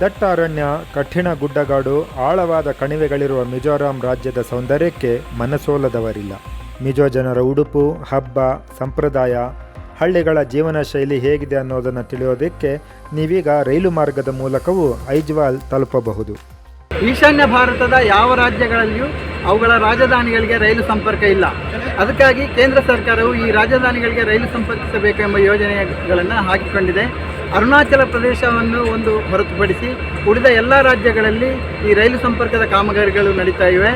ದಟ್ಟ ಅರಣ್ಯ ಕಠಿಣ ಗುಡ್ಡಗಾಡು, ಆಳವಾದ ಕಣಿವೆಗಳಿರುವ ಮಿಜೋರಾಂ ರಾಜ್ಯದ ಸೌಂದರ್ಯಕ್ಕೆ ಮನಸೋಲದವರಿಲ್ಲ. ಮಿಜೋ ಜನರ ಉಡುಪು, ಹಬ್ಬ, ಸಂಪ್ರದಾಯ, ಹಳ್ಳಿಗಳ ಜೀವನ ಶೈಲಿ ಹೇಗಿದೆ ಅನ್ನೋದನ್ನು ತಿಳಿಯೋದಕ್ಕೆ ನೀವೀಗ ರೈಲು ಮಾರ್ಗದ ಮೂಲಕವೂ ಐಜ್ವಾಲ್ ತಲುಪಬಹುದು. ಈಶಾನ್ಯ ಭಾರತದ ಯಾವ ರಾಜ್ಯಗಳಲ್ಲಿಯೂ ಅವುಗಳ ರಾಜಧಾನಿಗಳಿಗೆ ರೈಲು ಸಂಪರ್ಕ ಇಲ್ಲ. ಅದಕ್ಕಾಗಿ ಕೇಂದ್ರ ಸರ್ಕಾರವು ಈ ರಾಜಧಾನಿಗಳಿಗೆ ರೈಲು ಸಂಪರ್ಕಿಸಬೇಕೆಂಬ ಯೋಜನೆಗಳನ್ನು ಹಾಕಿಕೊಂಡಿದೆ. ಅರುಣಾಚಲ ಪ್ರದೇಶವನ್ನು ಒಂದು ಹೊರತುಪಡಿಸಿ ಉಳಿದ ಎಲ್ಲ ರಾಜ್ಯಗಳಲ್ಲಿ ಈ ರೈಲು ಸಂಪರ್ಕದ ಕಾಮಗಾರಿಗಳು ನಡೀತಾ ಇವೆ.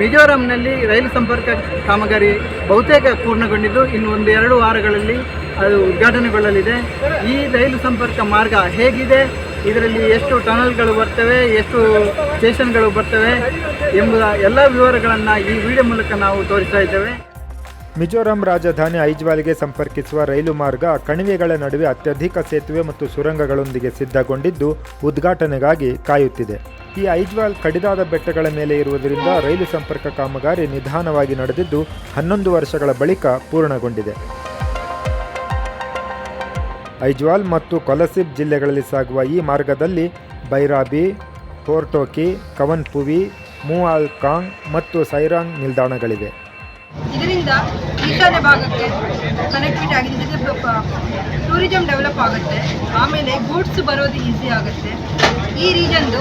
ಮಿಜೋರಾಂನಲ್ಲಿ ರೈಲು ಸಂಪರ್ಕ ಕಾಮಗಾರಿ ಬಹುತೇಕ ಪೂರ್ಣಗೊಂಡಿದ್ದು, ಇನ್ನು ಒಂದು ಎರಡು ವಾರಗಳಲ್ಲಿ ಅದು ಉದ್ಘಾಟನೆಗೊಳ್ಳಲಿದೆ. ಈ ರೈಲು ಸಂಪರ್ಕ ಮಾರ್ಗ ಹೇಗಿದೆ? ಇದರಲ್ಲಿ ಎಷ್ಟು ಟನಲ್ಗಳು ಬರ್ತವೆ? ಎಷ್ಟು ಸ್ಟೇಷನ್ಗಳು ಬರ್ತವೆ ಎಂಬುದ ಎಲ್ಲ ವಿವರಗಳನ್ನು ಈ ವಿಡಿಯೋ ಮೂಲಕ ನಾವು ತೋರಿಸ್ತಾ ಇದ್ದೇವೆ. ಮಿಜೋರಾಂ ರಾಜಧಾನಿ ಐಜ್ವಾಲ್ಗೆ ಸಂಪರ್ಕಿಸುವ ರೈಲು ಮಾರ್ಗ ಕಣಿವೆಗಳ ನಡುವೆ ಅತ್ಯಧಿಕ ಸೇತುವೆ ಮತ್ತು ಸುರಂಗಗಳೊಂದಿಗೆ ಸಿದ್ಧಗೊಂಡಿದ್ದು ಉದ್ಘಾಟನೆಗಾಗಿ ಕಾಯುತ್ತಿದೆ. ಈ ಐಜ್ವಾಲ್ ಕಡಿದಾದ ಬೆಟ್ಟಗಳ ಮೇಲೆ ಇರುವುದರಿಂದ ರೈಲು ಸಂಪರ್ಕ ಕಾಮಗಾರಿ ನಿಧಾನವಾಗಿ ನಡೆದಿದ್ದು ಹನ್ನೊಂದು ವರ್ಷಗಳ ಬಳಿಕ ಪೂರ್ಣಗೊಂಡಿದೆ. ಐಜ್ವಾಲ್ ಮತ್ತು ಕೊಲಸಿಬ್ ಜಿಲ್ಲೆಗಳಲ್ಲಿ ಸಾಗುವ ಈ ಮಾರ್ಗದಲ್ಲಿ ಬೈರಾಬಿ ಪೋರ್ಟೋಕಿ ಕವನ್ಪುವಿ ಮೂಆಲ್ಕಾಂಗ್ ಮತ್ತು ಸೈರಾಂಗ್ ನಿಲ್ದಾಣಗಳಿವೆ. ಇದರಿಂದ ಈಶಾನ್ಯ ಭಾಗಕ್ಕೆ ಕನೆಕ್ಟಿವಿಟಿ ಆಗಿದೆ. ಟೂರಿಸಂ ಡೆವಲಪ್ ಆಗುತ್ತೆ. ಆಮೇಲೆ ಗೂಡ್ಸ್ ಬರೋದು ಈಸಿ ಆಗುತ್ತೆ. ಈ ರೀಜನ್ದು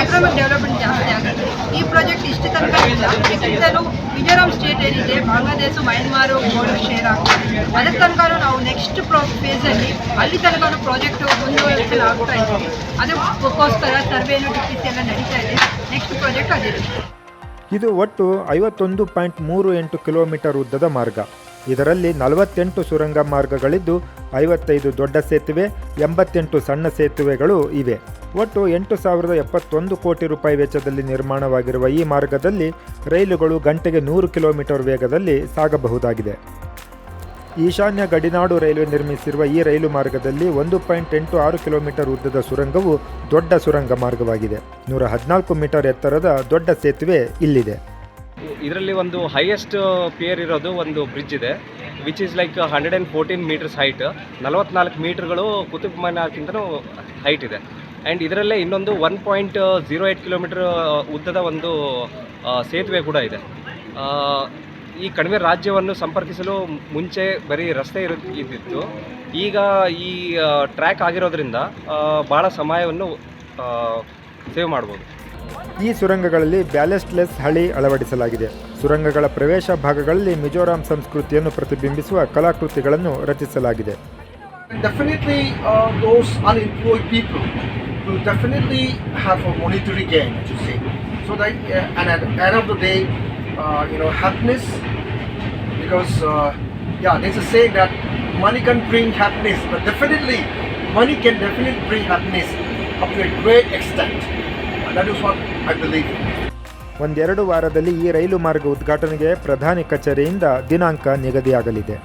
ಎಕನಾಮಿಕ್ ಡೆವಲಪ್ಮೆಂಟ್ ಜಾಸ್ತಿ ಆಗುತ್ತೆ. ಈ ಪ್ರಾಜೆಕ್ಟ್ ಇಷ್ಟು ತನಕ ಇಲ್ಲ. ಇದರಿಂದಲೂ ಮಿಜೋರಾಂ ಸ್ಟೇಟ್ ಏನಿದೆ, ಬಾಂಗ್ಲಾದೇಶ, ಮಯನ್ಮಾರು ಬೋರ್ಡರ್ ಶೇರ್ ಆಗ್ತದೆ ಅದರ ತನಕ ನಾವು ನೆಕ್ಸ್ಟ್ ಪ್ರೋ ಫೇಸಲ್ಲಿ ಅಲ್ಲಿ ತನಕ ಪ್ರಾಜೆಕ್ಟ್ ಮುಂದುವರಿಸಲು ಆಗ್ತಾ ಇದ್ದೀವಿ ಅದಕ್ಕೋಸ್ಕರ ಸರ್ವೇನು ಡಿಪಿಸಿ ಎಲ್ಲ ನಡೀತಾ ಇದೆ. ನೆಕ್ಸ್ಟ್ ಪ್ರಾಜೆಕ್ಟ್ ಅದಿರುತ್ತೆ ಇದು ಒಟ್ಟು ಐವತ್ತೊಂದು ಪಾಯಿಂಟ್ ಮೂರು ಎಂಟು ಕಿಲೋಮೀಟರ್ ಉದ್ದದ ಮಾರ್ಗ. ಇದರಲ್ಲಿ ನಲವತ್ತೆಂಟು ಸುರಂಗ ಮಾರ್ಗಗಳಿದ್ದು ಐವತ್ತೈದು ದೊಡ್ಡ ಸೇತುವೆ, ಎಂಬತ್ತೆಂಟು ಸಣ್ಣ ಸೇತುವೆಗಳು ಇವೆ. ಒಟ್ಟು ಎಂಟು ಸಾವಿರದ ಎಪ್ಪತ್ತೊಂದು ಕೋಟಿ ರೂಪಾಯಿ ವೆಚ್ಚದಲ್ಲಿ ನಿರ್ಮಾಣವಾಗಿರುವ ಈ ಮಾರ್ಗದಲ್ಲಿ ರೈಲುಗಳು ಗಂಟೆಗೆ ನೂರು ಕಿಲೋಮೀಟರ್ ವೇಗದಲ್ಲಿ ಸಾಗಬಹುದಾಗಿದೆ. ಈಶಾನ್ಯ ಗಡಿನಾಡು ರೈಲ್ವೆ ನಿರ್ಮಿಸಿರುವ ಈ ರೈಲು ಮಾರ್ಗದಲ್ಲಿ ಒಂದು ಪಾಯಿಂಟ್ ಎಂಟು ಆರು ಕಿಲೋಮೀಟರ್ ಉದ್ದದ ಸುರಂಗವು ದೊಡ್ಡ ಸುರಂಗ ಮಾರ್ಗವಾಗಿದೆ. ನೂರ ಹದಿನಾಲ್ಕು ಮೀಟರ್ ಎತ್ತರದ ದೊಡ್ಡ ಸೇತುವೆ ಇಲ್ಲಿದೆ. ಇದರಲ್ಲಿ ಒಂದು ಹೈಯೆಸ್ಟ್ ಪಿಯರ್ ಇರೋದು ಒಂದು ಬ್ರಿಡ್ಜ್ ಇದೆ which is like hundred and fourteen metres height ನಲವತ್ನಾಲ್ಕು ಮೀಟರ್ಗಳು ಕುತುಬ್ ಮಿನಾರ್ಕ್ಕಿಂತನೂ ಹೈಟ್ ಇದೆ. ಆ್ಯಂಡ್ ಇದರಲ್ಲೇ ಇನ್ನೊಂದು one point zero eight kilometre ಉದ್ದದ ಒಂದು ಸೇತುವೆ ಕೂಡ ಇದೆ. ಈ ಕಡಿಮೆ ರಾಜ್ಯವನ್ನು ಸಂಪರ್ಕಿಸಲು ಮುಂಚೆ ಬರೀ ರಸ್ತೆ ಇರು ಇದ್ದಿತ್ತು. ಈಗ ಈ ಟ್ರ್ಯಾಕ್ ಆಗಿರೋದ್ರಿಂದ ಭಾಳ ಸಮಯವನ್ನು ಸೇವ್ ಮಾಡ್ಬೋದು. ಈ ಸುರಂಗಗಳಲ್ಲಿ ಬ್ಯಾಲೆಸ್ಟ್ಲೆಸ್ ಹಳಿ ಅಳವಡಿಸಲಾಗಿದೆ. ಸುರಂಗಗಳ ಪ್ರವೇಶ ಭಾಗಗಳಲ್ಲಿ ಮಿಜೋರಾಂ ಸಂಸ್ಕೃತಿಯನ್ನು ಪ್ರತಿಬಿಂಬಿಸುವ ಕಲಾಕೃತಿಗಳನ್ನು ರಚಿಸಲಾಗಿದೆ. Definitely, uh, those unemployed people will definitely have a monetary gain, as you say. So that, uh, and at the end of the day, uh, you know, happiness, because uh, yeah, there's a saying that money can bring happiness, but definitely, money can definitely bring happiness up to a great extent. And that is what I believe. ಒಂದೆರಡು ವಾರದಲ್ಲಿ ಈ ರೈಲು ಮಾರ್ಗ ಉದ್ಘಾಟನೆಗೆ ಪ್ರಧಾನಿ ಕಚೇರಿಯಿಂದ ದಿನಾಂಕ ನಿಗದಿಯಾಗಲಿದೆ